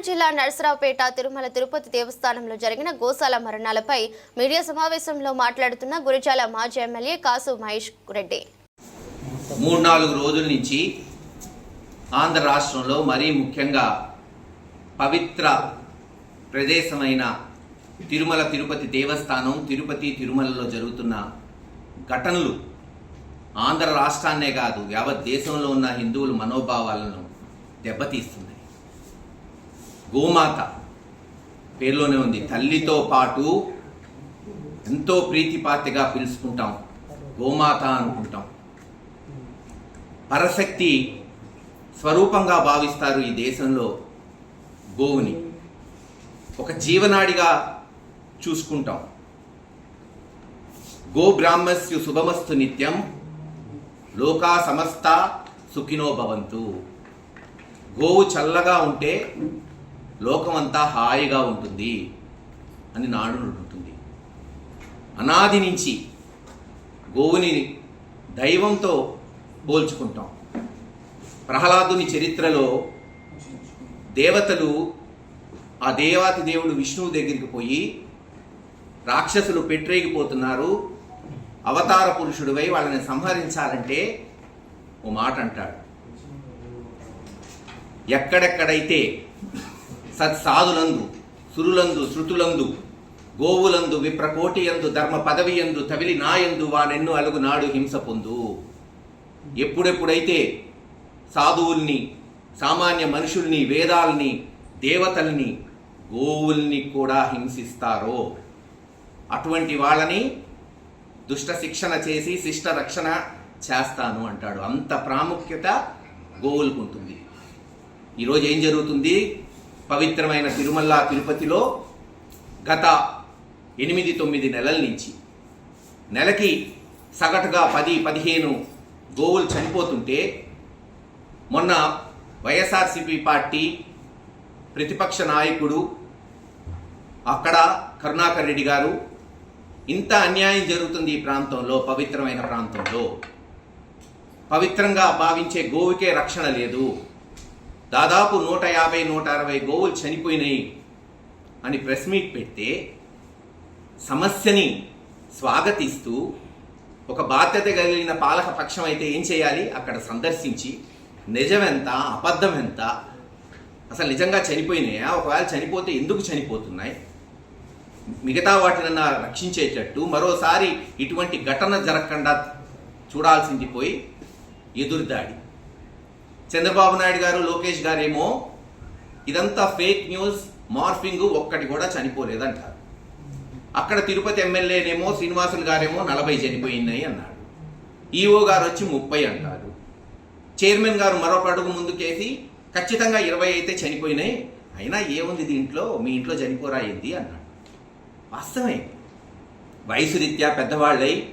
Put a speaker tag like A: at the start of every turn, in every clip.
A: పల్నాడు జిల్లా నరసరావుపేట తిరుమల తిరుపతి దేవస్థానంలో జరిగిన గోశాల మరణాలపై మీడియా సమావేశంలో మాట్లాడుతున్న గురిజాల మాజీ ఎమ్మెల్యే కాసు మహేష్ రెడ్డి.
B: మూడు నాలుగు రోజుల నుంచి ఆంధ్ర రాష్ట్రంలో మరీ ముఖ్యంగా పవిత్ర ప్రదేశమైన తిరుమల తిరుపతి దేవస్థానం తిరుపతి తిరుమలలో జరుగుతున్న ఘటనలు ఆంధ్ర రాష్ట్రాన్నే కాదు యావత్ దేశంలో ఉన్న హిందువుల మనోభావాలను దెబ్బతీస్తుంది. గోమాత. పేరులోనే ఉంది. తల్లితో పాటు ఎంతో ప్రీతిపాతిగా పిలుచుకుంటాం. గోమాత అనుకుంటాం. పరశక్తి స్వరూపంగా భావిస్తారు ఈ దేశంలో గోవుని. ఒక జీవనాడిగా చూసుకుంటాం. గో బ్రాహ్మస్యు శుభమస్తు నిత్యం. లోకా సమస్త సుఖినో భవంతు. గోవు చల్లగా ఉంటే లోకమంతా హాయిగా ఉంటుంది అని నాడు ఉంటుంది అనాది నుంచి గోవుని దైవంతో పోల్చుకుంటాం. ప్రహ్లాదుని చరిత్రలో దేవతలు ఆ దేవాతి దేవుడు విష్ణువు దగ్గరికి పోయి రాక్షసులు పెట్టరేగిపోతున్నారు అవతార పురుషుడివై వాళ్ళని సంహరించాలంటే ఓ మాట అంటాడు. ఎక్కడెక్కడైతే సత్సాధులందు సురులందు శృతులందు గోవులందు విప్రకోటియందు ధర్మ పదవియందు తవిలి నాయందు వానెన్ను అలుగు నాడు హింస పొందు. ఎప్పుడెప్పుడైతే సాధువుల్ని సామాన్య మనుషుల్ని వేదాల్ని దేవతల్ని గోవుల్ని కూడా హింసిస్తారో అటువంటి వాళ్ళని దుష్ట శిక్షణ చేసి శిష్ట రక్షణ చేస్తాను అంటాడు. అంత ప్రాముఖ్యత గోవులకు ఉంటుంది ఈరోజు ఏం జరుగుతుంది? పవిత్రమైన తిరుమల తిరుపతిలో గత ఎనిమిది తొమ్మిది నెలల నుంచి నెలకి సగటుగా పది పదిహేను గోవులు చనిపోతుంటే మొన్న వైఎస్ఆర్సిపి పార్టీ ప్రతిపక్ష నాయకుడు అక్కడ కరుణాకర్ రెడ్డి గారు ఇంత అన్యాయం జరుగుతుంది ఈ ప్రాంతంలో పవిత్రమైన ప్రాంతంలో. పవిత్రంగా భావించే గోవుకే రక్షణ లేదు. దాదాపు నూట యాభై నూట అరవై గోవులు చనిపోయినాయి అని ప్రెస్ మీట్ పెడితే సమస్యని స్వాగతిస్తూ ఒక బాధ్యత కలిగిన పాలక పక్షం అయితే ఏం చేయాలి? అక్కడ సందర్శించి నిజమెంత అబద్ధం ఎంత అసలు నిజంగా చనిపోయినాయా? ఒకవేళ చనిపోతే ఎందుకు చనిపోతున్నాయి? మిగతా వాటినన్నా రక్షించేటట్టు మరోసారి ఇటువంటి ఘటన జరగకుండా చూడాల్సింది పోయి ఎదురుదాడి. చంద్రబాబు నాయుడు గారు లోకేష్ గారేమో ఇదంతా ఫేక్ న్యూస్ మార్ఫింగ్ ఒక్కటి కూడా చనిపోలేదంటారు. అక్కడ తిరుపతి ఎమ్మెల్యేనేమో శ్రీనివాసులు గారేమో నలభై చనిపోయినాయి అన్నాడు. ఈఓ గారు వచ్చి ముప్పై అంటారు. చైర్మన్ గారు మరొక అడుగు ముందుకేసి ఖచ్చితంగా ఇరవై అయితే చనిపోయినాయి అయినా ఏముంది దీంట్లో? మీ ఇంట్లో చనిపోరా ఏంది అన్నాడు. వాస్తవమే. వయసు రీత్యా పెద్దవాళ్ళై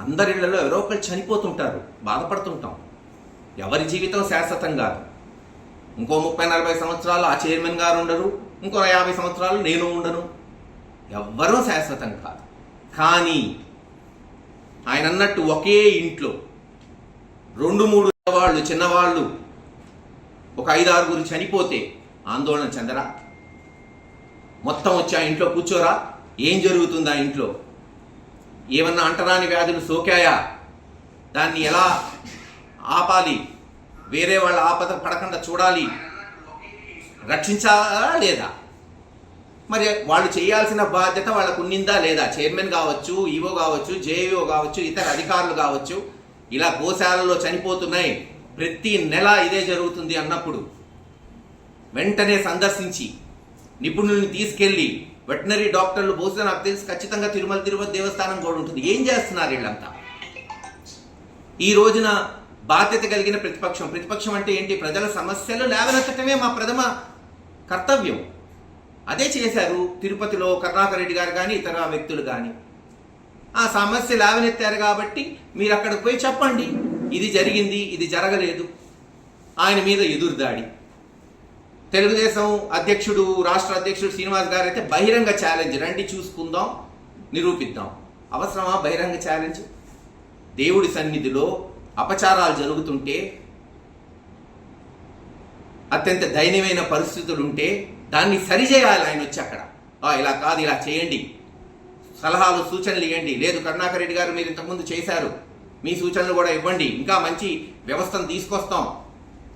B: అందరిళ్ళలో ఎవరో ఒకరు చనిపోతుంటారు బాధపడుతుంటాం. ఎవరి జీవితం శాశ్వతం కాదు. ఇంకో ముప్పై నలభై సంవత్సరాలు ఆ చైర్మన్ గారు ఉండరు ఇంకో యాభై సంవత్సరాలు నేను ఉండను. ఎవ్వరూ శాశ్వతం కాదు. కానీ ఆయన అన్నట్టు ఒకే ఇంట్లో రెండు మూడు వాళ్ళు చిన్నవాళ్ళు ఒక ఐదు ఆరుగురు చనిపోతే ఆందోళన చెందరా? మొత్తం వచ్చి ఆ ఇంట్లో కూర్చోరా? ఏం జరుగుతుంది ఆ ఇంట్లో? ఏమన్నా అంటరాని వ్యాధులు సోకాయా? దాన్ని ఎలా ఆపాలి. వేరే వాళ్ళ ఆపద పడకుండా చూడాలి. రక్షించాలా లేదా? మరి వాళ్ళు చేయాల్సిన బాధ్యత వాళ్ళకు ఉన్నిందా లేదా? చైర్మన్ కావచ్చు ఈవో కావచ్చు జేఈఓ కావచ్చు ఇతర అధికారులు కావచ్చు. ఇలా గోశాలలో చనిపోతున్నాయి. ప్రతి నెల ఇదే జరుగుతుంది అన్నప్పుడు వెంటనే సందర్శించి నిపుణుల్ని తీసుకెళ్ళి వెటనరీ డాక్టర్లు బహుశా నాకు తెలిసి ఖచ్చితంగా తిరుమల తిరుపతి దేవస్థానం కూడా ఉంటుంది. ఏం చేస్తున్నారు వీళ్ళంతా? ఈ రోజున బాధ్యత కలిగిన ప్రతిపక్షం. ప్రతిపక్షం అంటే ఏంటి? ప్రజల సమస్యలు లేవనెత్తటమే మా ప్రథమ కర్తవ్యం. అదే చేశారు తిరుపతిలో కరుణాకర్ రెడ్డి గారు కానీ ఇతర వ్యక్తులు కానీ ఆ సమస్య లేవనెత్తారు కాబట్టి మీరు అక్కడికి పోయి చెప్పండి. ఇది జరిగింది ఇది జరగలేదు. ఆయన మీద ఎదురుదాడి తెలుగుదేశం అధ్యక్షుడు రాష్ట్ర అధ్యక్షుడు శ్రీనివాస్ గారు అయితే బహిరంగ ఛాలెంజ్. రండి చూసుకుందాం నిరూపిద్దాం. అవసరమా బహిరంగ ఛాలెంజ్? దేవుడి సన్నిధిలో అపచారాలు జరుగుతుంటే అత్యంత దయనీయమైన పరిస్థితులు ఉంటే దాన్ని సరిచేయాలి ఆయన వచ్చి అక్కడ. ఇలా కాదు ఇలా చేయండి. సలహాలు సూచనలు ఇవ్వండి. లేదు కరుణాకర్ రెడ్డి గారు మీరు ఇంతకుముందు చేశారు. మీ సూచనలు కూడా ఇవ్వండి. ఇంకా మంచి వ్యవస్థను తీసుకొస్తాం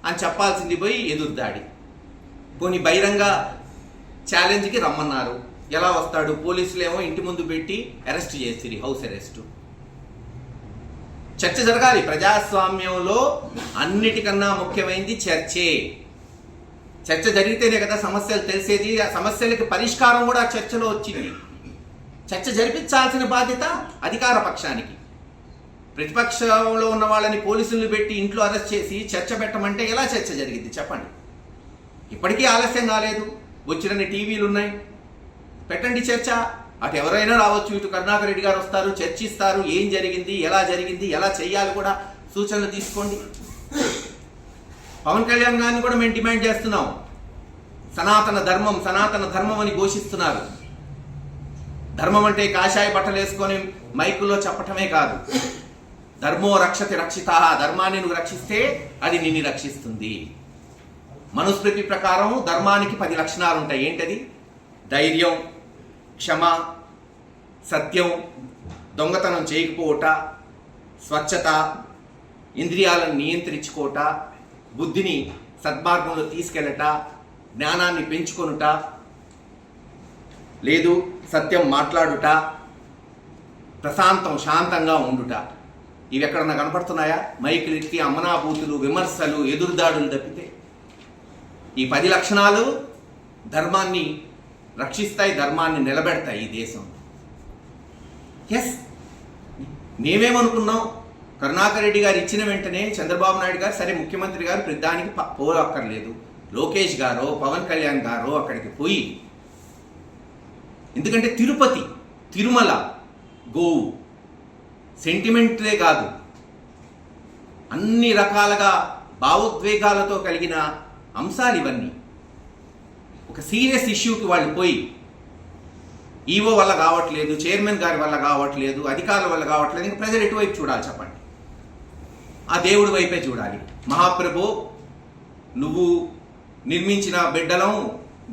B: అని చెప్పాల్సింది పోయి ఎదురుదాడి పోనీ బహిరంగ ఛాలెంజ్కి రమ్మన్నారు. ఎలా వస్తాడు? పోలీసులేమో ఇంటి ముందు పెట్టి అరెస్ట్ చేసిరి హౌస్ అరెస్ట్. చర్చ జరగాలి. ప్రజాస్వామ్యంలో అన్నిటికన్నా ముఖ్యమైనది చర్చే. చర్చ జరిగితేనే కదా సమస్యలు తెలిసేది ఆ సమస్యలకి పరిష్కారం కూడా చర్చలో వచ్చింది. చర్చ జరిపించాల్సిన బాధ్యత అధికార పక్షానికి. ప్రతిపక్షంలో ఉన్న వాళ్ళని పోలీసులు పెట్టి ఇంట్లో అరెస్ట్ చేసి చర్చ పెట్టమంటే ఎలా చర్చ జరిగింది? చెప్పండి. ఇప్పటికీ ఆలస్యం కాలేదు. వచ్చినన్ని టీవీలు ఉన్నాయి పెట్టండి చర్చ. అటు ఎవరైనా రావచ్చు ఇటు కరుణాకర్ రెడ్డి గారు వస్తారు చర్చిస్తారు ఏం జరిగింది ఎలా జరిగింది ఎలా చేయాలి కూడా సూచనలు తీసుకోండి. పవన్ కళ్యాణ్ గారిని కూడా మేము డిమాండ్ చేస్తున్నాం. సనాతన ధర్మం సనాతన ధర్మం అని ఘోషిస్తున్నారు. ధర్మం అంటే కాషాయ బట్టలు వేసుకొని మైకులో చెప్పటమే కాదు. ధర్మో రక్షతి రక్షిత ధర్మాన్ని నువ్వు రక్షిస్తే అది నిన్ను రక్షిస్తుంది. మనుస్మృతి ప్రకారం ధర్మానికి పది లక్షణాలు ఉంటాయి ఏంటది? ధైర్యం క్షమ సత్యం దొంగతనం చేయకపోవట స్వచ్ఛత ఇంద్రియాలను నియంత్రించుకోవట బుద్ధిని సద్మార్గంలో తీసుకెళ్ళట జ్ఞానాన్ని పెంచుకొనుట లేదు సత్యం మాట్లాడుట ప్రశాంతం శాంతంగా ఉండుట. ఇవి ఎక్కడన్నా కనపడుతున్నాయా? మైక్రిక్కి అమనాభూతులు విమర్శలు ఎదురుదాడులు తప్పితే. ఈ పది లక్షణాలు ధర్మాన్ని రక్షిస్తాయి ధర్మాన్ని నిలబెడతాయి ఈ దేశం. ఎస్ మేమేమనుకున్నాం? కరుణాకర్ రెడ్డి గారు ఇచ్చిన వెంటనే చంద్రబాబు నాయుడు గారు సరే ముఖ్యమంత్రి గారు ప్రతిదానికి ప- పోరక్కర్లేదు. లోకేష్ గారో పవన్ కళ్యాణ్ గారో అక్కడికి పోయి ఎందుకంటే తిరుపతి తిరుమల గోవు సెంటిమెంట్లే కాదు. అన్ని రకాలుగా భావోద్వేగాలతో కలిగిన అంశాలు ఇవన్నీ. ఒక సీరియస్ ఇష్యూకి వాళ్ళు పోయి ఈవో వల్ల కావట్లేదు చైర్మన్ గారి వల్ల కావట్లేదు అధికారుల వల్ల కావట్లేదు ఇంకా ప్రజలు ఎటువైపు చూడాలి చెప్పండి? ఆ దేవుడి వైపే చూడాలి. మహాప్రభు నువ్వు నిర్మించిన బిడ్డలం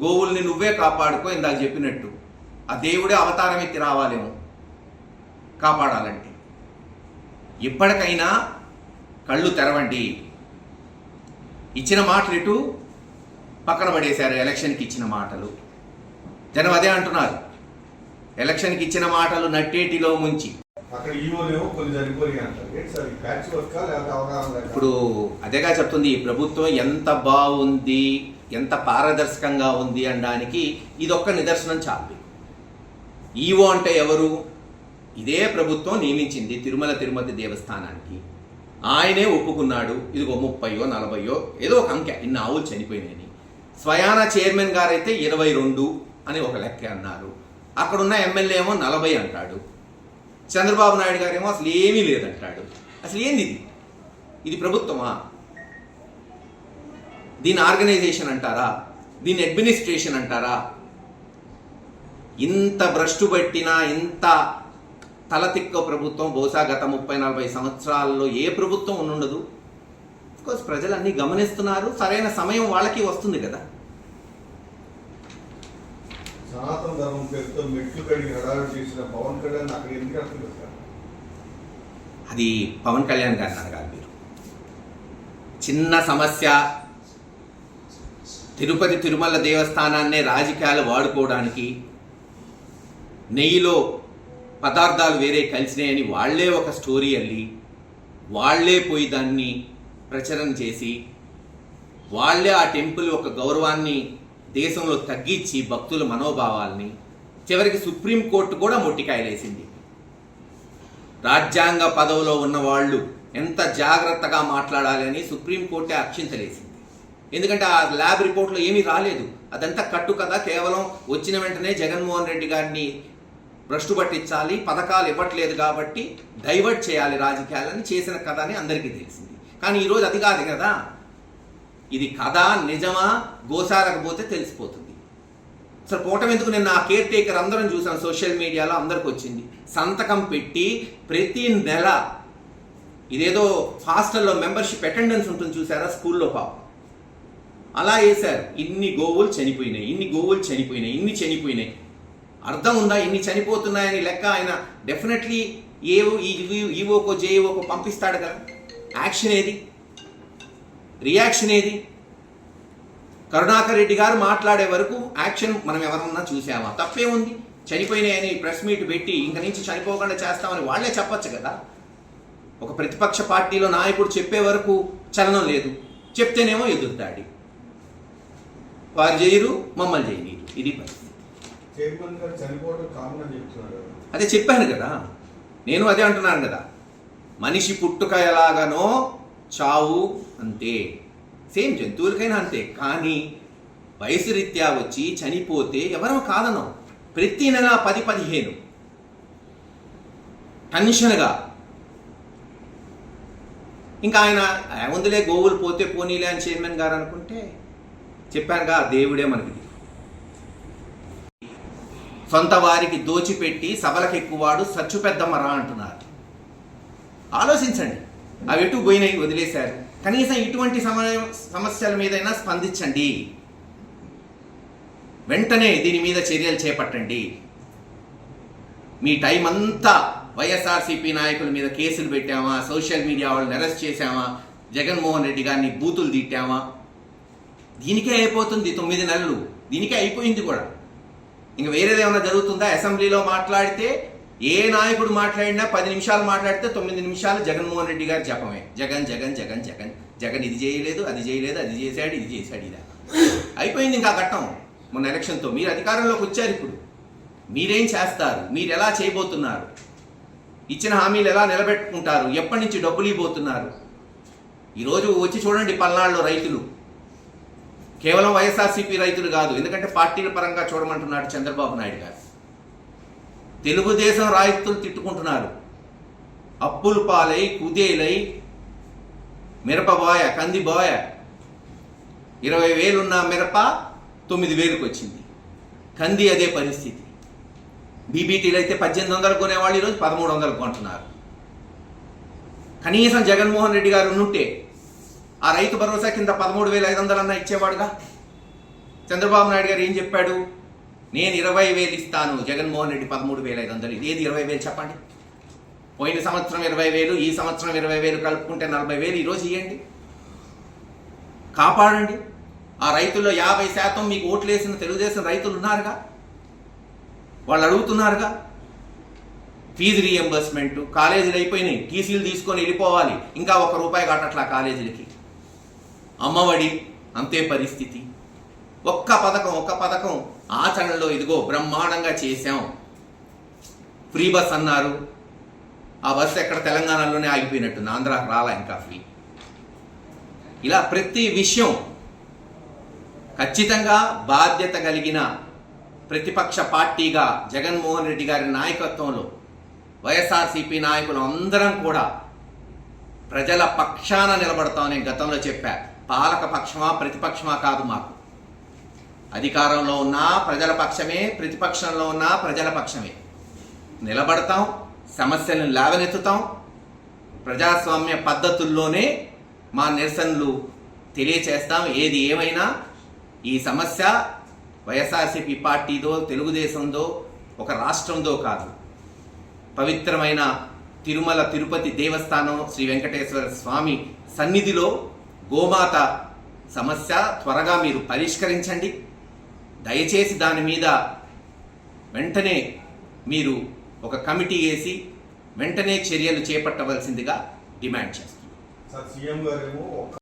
B: గోవుల్ని నువ్వే కాపాడుకో ఇందాక చెప్పినట్టు. ఆ దేవుడే అవతారం ఎత్తి రావాలేమో కాపాడాలంటే. ఇప్పటికైనా కళ్ళు తెరవండి. ఇచ్చిన మాటలు ఇటు పక్కన పడేశారు ఎలక్షన్కి ఇచ్చిన మాటలు. జనం అదే అంటున్నారు. ఎలక్షన్కి ఇచ్చిన మాటలు నట్టేటిలో ముంచి? ఇప్పుడు అదేగా చెప్తుంది ఈ ప్రభుత్వం ఎంత బాగుంది ఎంత పారదర్శకంగా ఉంది అనడానికి ఇది ఒక్క నిదర్శనం చాలు ఈవో అంటే ఎవరు? ఇదే ప్రభుత్వం నియమించింది తిరుమల తిరుపతి దేవస్థానానికి. ఆయనే ఒప్పుకున్నాడు. ఇదిగో ముప్పయో నలభయో ఏదో ఒక అంకె. ఇన్ని ఆవులు చనిపోయినాయని. స్వయాన చైర్మన్ గారైతే ఇరవై రెండు అని ఒక లెక్క అన్నారు. అక్కడున్న ఎమ్మెల్యే ఏమో నలభై అంటాడు. చంద్రబాబు నాయుడు గారేమో అసలు ఏమీ లేదంటాడు. అసలు ఏంది ఇది? ఇది ప్రభుత్వమా? దీని ఆర్గనైజేషన్ అంటారా? దీని అడ్మినిస్ట్రేషన్ అంటారా? ఇంత భ్రష్టు పట్టిన ఇంత తలతిక్క ప్రభుత్వం బహుశా గత ముప్పై నలభై సంవత్సరాల్లో ఏ ప్రభుత్వం ఉండదు కోర్స్ ప్రజలు అన్ని గమనిస్తున్నారు. సరైన సమయం వాళ్ళకి వస్తుంది కదా.
C: సనాతన ధర్మం పేరుతో మెట్లు కడిగి హడావిడి చేసిన పవన్ కళ్యాణ్ అక్కడ ఎందుకు అర్థం
B: అది పవన్ కళ్యాణ్ గారిని అడగాలి మీరు చిన్న సమస్య. తిరుపతి తిరుమల దేవస్థానాన్నే రాజకీయాలు వాడుకోవడానికి నెయ్యిలో పదార్థాలు వేరే కలిసినాయని వాళ్ళే ఒక స్టోరీ అల్లి వాళ్ళే పోయి దాన్ని ప్రచారం చేసి వాళ్ళే ఆ టెంపుల్ ఒక గౌరవాన్ని దేశంలో తగ్గించి భక్తుల మనోభావాల్ని చివరికి సుప్రీంకోర్టు కూడా మొట్టికాయలేసింది. రాజ్యాంగ పదవిలో ఉన్న వాళ్ళు ఎంత జాగ్రత్తగా మాట్లాడాలి అని సుప్రీంకోర్టే అక్షింతలేసింది. ఎందుకంటే ఆ ల్యాబ్ రిపోర్ట్లో ఏమీ రాలేదు. అదంతా కట్టు కదా కేవలం వచ్చిన వెంటనే జగన్మోహన్ రెడ్డి గారిని భ్రష్టు పట్టించాలి పథకాలు ఇవ్వట్లేదు కాబట్టి డైవర్ట్ చేయాలి రాజకీయాలని చేసిన కథ అని అందరికీ తెలిసింది. కానీ ఈరోజు అది కాదు కదా? ఇది కథ నిజమా? గోసారకపోతే తెలిసిపోతుంది. అసలు పోవటం ఎందుకు? నేను ఆ కేర్ టేకర్ అందరం చూసాను సోషల్ మీడియాలో అందరికి వచ్చింది. సంతకం పెట్టి ప్రతి నెల ఇదేదో హాస్టల్లో మెంబర్షిప్ అటెండెన్స్ ఉంటుంది చూసారా? స్కూల్లో పాపం. అలా వేశారు ఇన్ని గోవులు చనిపోయినాయి ఇన్ని గోవులు చనిపోయినాయి ఇన్ని చనిపోయినాయి. అర్థం ఉందా? ఇన్ని చనిపోతున్నాయని లెక్క ఆయన డెఫినెట్లీ ఏ ఈవోకో జేఈఓకో పంపిస్తాడు కదా? యాక్షన్ ఏది? రియాక్షన్ ఏది? కరుణాకర్ రెడ్డి గారు మాట్లాడే వరకు యాక్షన్ మనం ఎవరన్నా చూసామా? తప్పే ఉంది చనిపోయినాయని ప్రెస్ మీట్ పెట్టి ఇంక నుంచి చనిపోకుండా చేస్తామని వాళ్ళే చెప్పొచ్చు కదా. ఒక ప్రతిపక్ష పార్టీలో నాయకుడు చెప్పే వరకు చలనం లేదు. చెప్తేనేమో ఎదురుతాడి వారు చేయరు మమ్మల్ని చేయనీరు ఇది పరిస్థితి అదే చెప్పాను కదా. నేను అదే అంటున్నాను కదా. మనిషి పుట్టుక ఎలాగనో చావు అంతే. సేమ్ జంతువులకైనా అంతే. కానీ వయసు రీత్యా వచ్చి చనిపోతే ఎవరో కాదనం ప్రతి నెల పది పదిహేను. టెన్షన్గా. ఇంకా ఆయన ఏముందిలే గోవులు పోతే పోనీలే అని చైర్మన్ గారు అనుకుంటే చెప్పానుగా దేవుడే మనకి సొంత వారికి దోచిపెట్టి సభలకు ఎక్కువాడు సచ్చు పెద్దమ్మరా అంటున్నారు. ఆలోచించండి. అవి ఎటు పోయినాయి వదిలేశారు. కనీసం ఇటువంటి సమయ సమస్యల మీదైనా స్పందించండి. వెంటనే దీని మీద చర్యలు చేపట్టండి. మీ టైం అంతా వైఎస్ఆర్సీపీ నాయకుల మీద కేసులు పెట్టామా? సోషల్ మీడియా వాళ్ళని అరెస్ట్ చేశామా? జగన్మోహన్ రెడ్డి గారిని బూతులు తిట్టామా? దీనికే అయిపోతుంది తొమ్మిది నెలలు. దీనికే అయిపోయింది కూడా. ఇంక వేరేదేమైనా జరుగుతుందా? అసెంబ్లీలో మాట్లాడితే ఏ నాయకుడు మాట్లాడినా పది నిమిషాలు మాట్లాడితే తొమ్మిది నిమిషాలు జగన్మోహన్ రెడ్డి గారు జపమే. జగన్ జగన్ జగన్ జగన్. జగన్ ఇది చేయలేదు అది చేయలేదు అది చేశాడు ఇది చేశాడు ఇలా. అయిపోయింది ఇంకా ఘట్టం. మొన్న ఎలక్షన్తో మీరు అధికారంలోకి వచ్చారు ఇప్పుడు. మీరేం చేస్తారు? మీరు ఎలా చేయబోతున్నారు? ఇచ్చిన హామీలు ఎలా నిలబెట్టుకుంటారు? ఎప్పటి నుంచి డబ్బులు ఇవ్వబోతున్నారు? ఈరోజు వచ్చి చూడండి పల్నాడులో రైతులు. కేవలం వైఎస్ఆర్సీపీ రైతులు కాదు ఎందుకంటే పార్టీల పరంగా చూడమంటున్నాడు చంద్రబాబు నాయుడు గారు. తెలుగుదేశం రాయితులు తిట్టుకుంటున్నారు అప్పులు పాలై కుదేలై మిరపబోయ కందిబోయ. ఇరవై వేలున్న మిరప తొమ్మిది వేలకు వచ్చింది కంది అదే పరిస్థితి. బీబీటీలు అయితే పద్దెనిమిది వందలు కొనేవాళ్ళు ఈరోజు పదమూడు వందలు కొంటున్నారు. కనీసం జగన్మోహన్ రెడ్డి గారు ఉంటే ఆ రైతు భరోసా కింద పదమూడు వేల ఐదు వందలన్నా ఇచ్చేవాడుగా? చంద్రబాబు నాయుడు గారు ఏం చెప్పాడు? నేను ఇరవై వేలు ఇస్తాను. జగన్మోహన్ రెడ్డి పదమూడు వేల ఐదు వందలు. ఏది ఇరవై వేలు చెప్పండి? పోయిన సంవత్సరం ఇరవై వేలు ఈ సంవత్సరం ఇరవై వేలు కలుపుకుంటే నలభై వేలు ఈరోజు ఇవ్వండి కాపాడండి. ఆ రైతుల్లో యాభై శాతం మీకు ఓట్లేసిన తెలుగుదేశం రైతులు ఉన్నారుగా? వాళ్ళు అడుగుతున్నారుగా? ఫీజు రీఎంబర్స్మెంట్ కాలేజీలు అయిపోయినాయి. టీసీలు తీసుకొని వెళ్ళిపోవాలి. ఇంకా ఒక రూపాయి కట్టట్లా కాలేజీలకి. అమ్మఒడి అంతే పరిస్థితి. ఒక్క పథకం ఒక్క పథకం. ఆచరణలో ఇదిగో బ్రహ్మాండంగా చేశాం. ఫ్రీ బస్ అన్నారు. ఆ బస్సు ఎక్కడ తెలంగాణలోనే ఆగిపోయినట్టుంది. ఆంధ్ర రాలా ఇంకా ఫ్రీ. ఇలా ప్రతి విషయం ఖచ్చితంగా బాధ్యత కలిగిన ప్రతిపక్ష పార్టీగా జగన్మోహన్ రెడ్డి గారి నాయకత్వంలో వైఎస్ఆర్సీపీ నాయకులు అందరం కూడా ప్రజల పక్షాన నిలబడతామని గతంలో చెప్పా. పాలక పక్షమా ప్రతిపక్షమా కాదు మాకు. అధికారంలో ఉన్నా ప్రజల పక్షమే ప్రతిపక్షంలో ఉన్నా ప్రజల పక్షమే. నిలబడతాం సమస్యలను లేవనెత్తుతాం. ప్రజాస్వామ్య పద్ధతుల్లోనే మా నిరసనలు తెలియచేస్తాం. ఏది ఏమైనా ఈ సమస్య వైఎస్ఆర్సీపీ పార్టీదో తెలుగుదేశందో ఒక రాష్ట్రందో కాదు. పవిత్రమైన తిరుమల తిరుపతి దేవస్థానం శ్రీ వెంకటేశ్వర స్వామి సన్నిధిలో గోమాత సమస్య త్వరగా మీరు పరిష్కరించండి. దయచేసి దాని మీద వెంటనే మీరు ఒక కమిటీ వేసి వెంటనే చర్యలు చేపట్టవలసిందిగా డిమాండ్ చేస్తాం